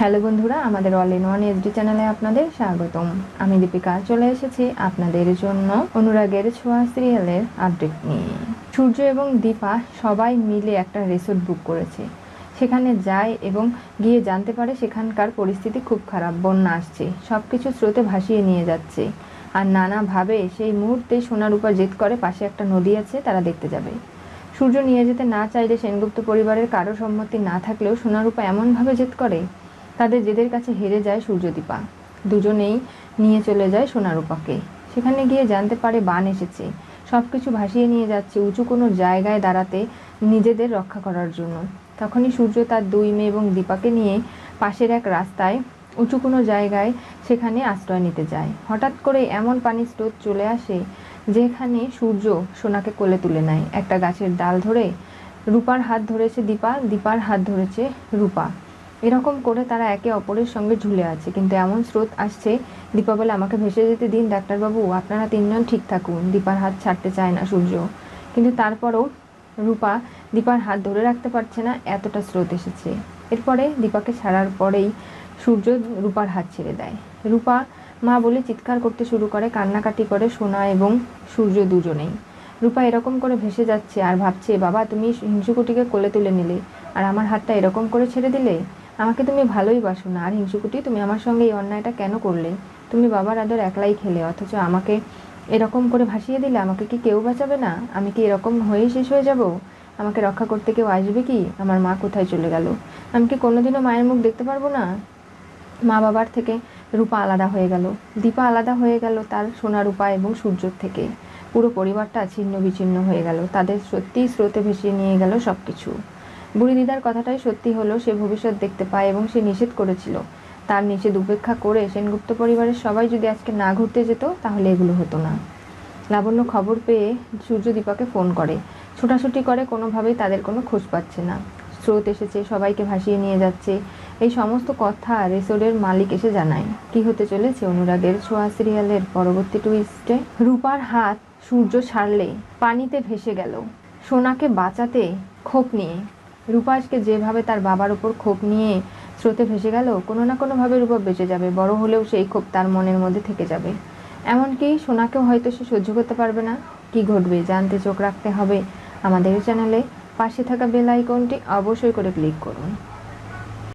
Hello বন্ধুরা, আমাদের all in one SD চ্যানেলে আপনাদের স্বাগতম। আমি দীপিকা, চলে এসেছি আপনাদের জন্য অনুরাগের ছোঁয়া সিরিয়ালের আপডেট নিয়ে। সূর্য এবং দীপা সবাই মিলে একটা রিসোর্ট বুক করেছে। সেখানে যায় এবং গিয়ে জানতে পারে সেখানকার পরিস্থিতি খুব খারাপ, বন্যা আসছে সব কিছু স্রোতে ভাসিয়ে নিয়ে যাচ্ছে। আর নানাভাবে সেই মুহূর্তে সোনার উপর জেদ করে পাশে একটা নদী আছে, তারা দেখতে যাবে। সূর্য নিয়ে যেতে না চাইলে সেনগুপ্ত পরিবারের কারও সম্মতি না থাকলেও সোনারূপা এমনভাবে জেদ করে তাদের জেদের কাছে হেরে যায় সূর্যদীপা। দুজনেই নিয়ে চলে যায় সোনারূপাকে। সেখানে গিয়ে জানতে পারে বান এসেছে। সব কিছু ভাসিয়ে নিয়ে যাচ্ছে উঁচু কোনো জায়গায় দাঁড়াতে নিজেদের রক্ষা করার জন্য। তখনই সূর্য তার দুই মেয়ে এবং দীপাকে নিয়ে পাশের এক রাস্তায় উঁচু কোনো জায়গায় সেখানে আশ্রয় নিতে যায়। হঠাৎ করে এমন পানির স্রোত চলে আসে যেখানে সূর্য সোনাকে কোলে তুলে নেয়। একটা গাছের ডাল ধরে রূপার হাত ধরেছে দীপা, দীপার হাত ধরেছে রূপা। এরকম করে তারা একে অপরের সঙ্গে ঝুলে আছে। কিন্তু এমন স্রোত আসছে, দীপা বলে, আমাকে ভেসে যেতে দিন, ডাক্তারবাবু। আপনারা তিনজন ঠিক থাকুন। দীপার হাত ছাড়তে চায় না সূর্য। কিন্তু তারপরও রূপা দীপার হাত ধরে রাখতে পারছে না, এতটা স্রোত এসেছে। এরপরে দীপাকে ছাড়ার পরেই সূর্য রূপার হাত ছেড়ে দেয়। রূপা মা বলে চিৎকার করতে শুরু করে, কান্নাকাটি করে সোনা এবং সূর্য দুজনেই। রূপা এরকম করে ভেসে যাচ্ছে আর ভাবছে, বাবা, তুমি হিংসুকুটিকে কোলে তুলে নিলে। আর আমার হাতটা এরকম করে ছেড়ে দিলে? আমাকে তুমি ভালোই বাসো না। আর হিংসুকুটি, তুমি আমার সঙ্গে এই অন্যায়টা কেন করলে? তুমি বাবার আদর একলাই খেলে, অথচ আমাকে এরকম করে ভাসিয়ে দিলে আমাকে কি কেউ বাঁচাবে না? আমি কি এরকম হয়েই শেষ হয়ে যাব? আমাকে রক্ষা করতে কেউ আসবে কি? আমার মা কোথায় চলে গেল? আমি কি কোনোদিনও মায়ের মুখ দেখতে পারব না? মা বাবার থেকে রূপা আলাদা হয়ে গেল। দীপা আলাদা হয়ে গেল তার সোনা রূপা এবং সূর্যর থেকে। পুরো পরিবারটা ছিন্ন বিচ্ছিন্ন হয়ে গেল। তাদের সত্যিই স্রোতে ভেসিয়ে নিয়ে গেল সব কিছু বুড়ি দিদার কথাটাই সত্যি হলো, সে ভবিষ্যৎ দেখতে পায় এবং সে নিষেধ করেছিল। তার নিষেধ উপেক্ষা করে সেনগুপ্ত পরিবারের সবাই যদি আজকে না ঘুরতে যেত, তাহলে এগুলো হতো না। লাবণ্য খবর পেয়ে সূর্য দীপাকে ফোন করে। ছোটাছুটি করে কোনোভাবেই তাদের কোনো খোঁজ পাচ্ছে না। স্রোত এসেছে, সবাইকে ভাসিয়ে নিয়ে যাচ্ছে। এই সমস্ত কথা রিসোর্টের মালিক এসে জানায়। কি হতে চলেছে অনুরাগের ছোঁয়া সিরিয়ালের পরবর্তী টুইস্টে রূপার হাত সূর্য ছাড়লে পানিতে ভেসে গেল। সোনাকে বাঁচাতে ক্ষোভ নিয়ে রূপা আজকে যেভাবে তার বাবার উপর ক্ষোভ নিয়ে স্রোতে ভেসে গেল, কোনো না কোনোভাবে রূপা বেঁচে যাবে, বড় হলেও সেই ক্ষোভ তার মনের মধ্যে থেকে যাবে। এমনকি সোনাকেও হয়তো সে সহ্য করতে পারবে না। কি ঘটবে জানতে চোখ রাখতে হবে আমাদের চ্যানেলে। পাশে থাকা বেল আইকনটি অবশ্যই করে ক্লিক করুন।